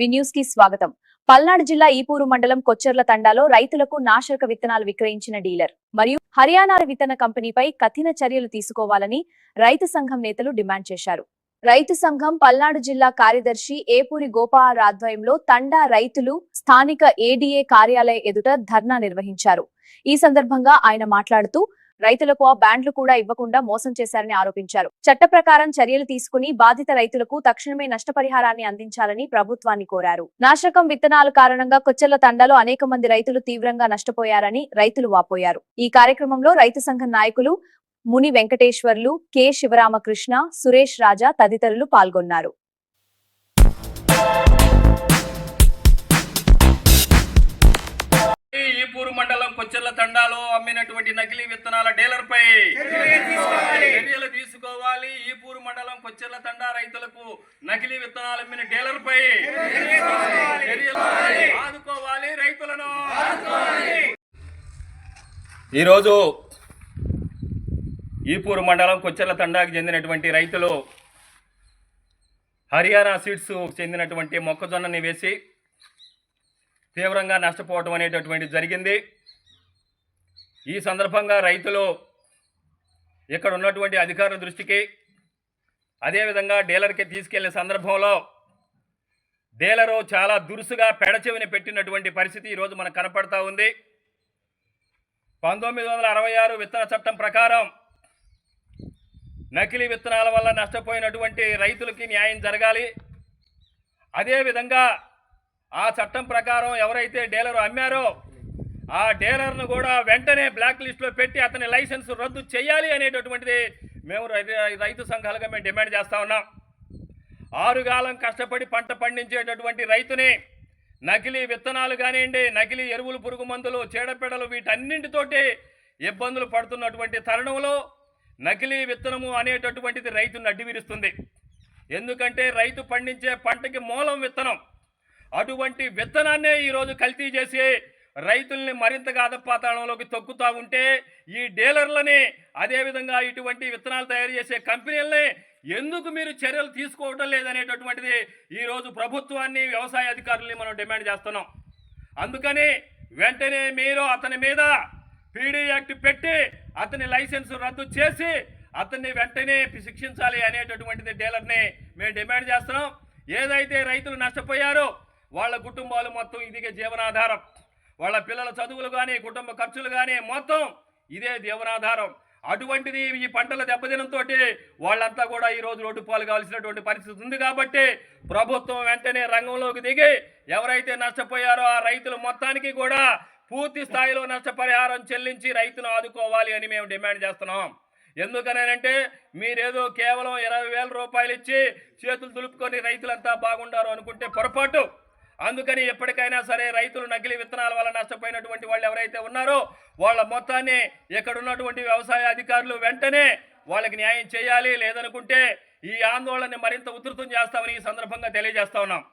విన్యూస్కి స్వాగతం. పల్నాడు జిల్లా ఈపూరు మండలం కొచ్చెర్ల తండాలో రైతులకు నాశక విత్తనాలు విక్రయించిన డీలర్. మరియు హర్యానా విత్తన కంపెనీపై కఠిన చర్యలు తీసుకోవాలని రైతు సంఘం నేతలు డిమాండ్ చేశారు. రైతు సంఘం పల్నాడు జిల్లా కార్యదర్శి ఏపూరి గోపాల్ ఆధ్వర్యంలో తండా రైతులు స్థానిక ఏడీఏ కార్యాలయ ఎదుట ధర్నా నిర్వహించారు. ఈ సందర్భంగా ఆయన మాట్లాడుతూ రైతులకు ఆ బ్యాండ్లు కూడా ఇవ్వకుండా మోసం చేశారని ఆరోపించారు. చట్ట ప్రకారం చర్యలు తీసుకుని బాధిత రైతులకు తక్షణమే నష్టపరిహారాన్ని అందించాలని ప్రభుత్వాన్ని కోరారు. నాశకం విత్తనాల కారణంగా కొచ్చెల తండాలో అనేక మంది రైతులు తీవ్రంగా నష్టపోయారని రైతులు వాపోయారు. ఈ కార్యక్రమంలో రైతు సంఘం నాయకులు ముని వెంకటేశ్వర్లు కె. శివరామకృష్ణ సురేష్ రాజా తదితరులు పాల్గొన్నారు. ఈ ఈపూరు మండలం కొచ్చెర్ల తండాలో అమ్మినటువంటి నకిలీ విత్తనాల డీలర్ పై చర్యలు తీసుకోవాలి ఈపూరు మండలం కొచ్చెర్ల తండా రైతులకు నకిలీ విత్తనాలు అమ్మిన డీలర్ పై చర్యలు ఆదుకోవాలి రైతులను. ఈరోజు ఈపూరు మండలం కొచ్చెర్ల తండాకు చెందినటువంటి రైతులు హర్యానా సీడ్స్ చెందినటువంటి మొక్కజొన్నని వేసి తీవ్రంగా నష్టపోవడం అనేటటువంటి జరిగింది. ఈ సందర్భంగా రైతులు ఇక్కడ ఉన్నటువంటి అధికారుల దృష్టికి అదేవిధంగా డీలర్కి తీసుకెళ్ళిన సందర్భంలో డీలరు చాలా దురుసుగా పెడచెవిని పెట్టినటువంటి పరిస్థితి ఈరోజు మనకు కనపడతా ఉంది. పంతొమ్మిది వందల అరవై ఆరు విత్తన చట్టం ప్రకారం నకిలీ విత్తనాల వల్ల నష్టపోయినటువంటి రైతులకి న్యాయం జరగాలి. అదేవిధంగా ఆ చట్టం ప్రకారం ఎవరైతే డీలర్ అమ్మారో ఆ డీలర్ను కూడా వెంటనే బ్లాక్ లిస్ట్లో పెట్టి అతని లైసెన్స్ రద్దు చేయాలి అనేటటువంటిది మేము రైతు సంఘాలుగా మేము డిమాండ్ చేస్తూ ఉన్నాం. ఆరుగాలం కష్టపడి పంట పండించేటటువంటి రైతుని నకిలీ విత్తనాలు కానివ్వండి నకిలీ ఎరువులు పురుగు మందులు చీడపీడలు వీటన్నింటితోటి ఇబ్బందులు పడుతున్నటువంటి తరుణంలో నకిలీ విత్తనము అనేటటువంటిది రైతును అడ్డివిరుస్తుంది. ఎందుకంటే రైతు పండించే పంటకి మూలం విత్తనం. అటువంటి విత్తనాన్నే ఈరోజు కల్తీ చేసి రైతుల్ని మరింతగా అధపాతాళంలోకి తొక్కుతూ ఉంటే ఈ డీలర్లని అదేవిధంగా ఇటువంటి విత్తనాలు తయారు చేసే కంపెనీలని ఎందుకు మీరు చర్యలు తీసుకోవటం లేదనేటటువంటిది ఈరోజు ప్రభుత్వాన్ని వ్యవసాయ అధికారుల్ని మనం డిమాండ్ చేస్తున్నాం. అందుకని వెంటనే మీరు అతని మీద పీడీ యాక్ట్ పెట్టి అతని లైసెన్స్ రద్దు చేసి అతన్ని వెంటనే శిక్షించాలి అనేటటువంటిది డీలర్ని మేము డిమాండ్ చేస్తున్నాం. ఏదైతే రైతులు నష్టపోయారో వాళ్ళ కుటుంబాలు మొత్తం ఇదిగే జీవనాధారం. వాళ్ళ పిల్లల చదువులు కానీ కుటుంబ ఖర్చులు కానీ మొత్తం ఇదే జీవనాధారం అటువంటిది ఈ పంటల దెబ్బతినంతో వాళ్ళంతా కూడా ఈ రోజు రోడ్డు పాలు కావాల్సినటువంటి పరిస్థితి ఉంది కాబట్టి ప్రభుత్వం వెంటనే రంగంలోకి దిగి ఎవరైతే నష్టపోయారో ఆ రైతులు మొత్తానికి కూడా పూర్తి స్థాయిలో నష్టపరిహారం చెల్లించి రైతును ఆదుకోవాలి అని మేము డిమాండ్ చేస్తున్నాం. ఎందుకనంటే మీరేదో కేవలం ఇరవై వేల రూపాయలు ఇచ్చి చేతులు దులుపుకొని రైతులంతా బాగుండారు అనుకుంటే పొరపాటు. అందుకని ఎప్పటికైనా సరే రైతులు నకిలీ విత్తనాల వల్ల నష్టపోయినటువంటి వాళ్ళు ఎవరైతే ఉన్నారో వాళ్ళ మొత్తాన్ని ఇక్కడ ఉన్నటువంటి వ్యవసాయ అధికారులు వెంటనే వాళ్ళకి న్యాయం చేయాలి. లేదనుకుంటే ఈ ఆందోళనని మరింత ఉధృతం చేస్తామని ఈ సందర్భంగా తెలియజేస్తా ఉన్నాం.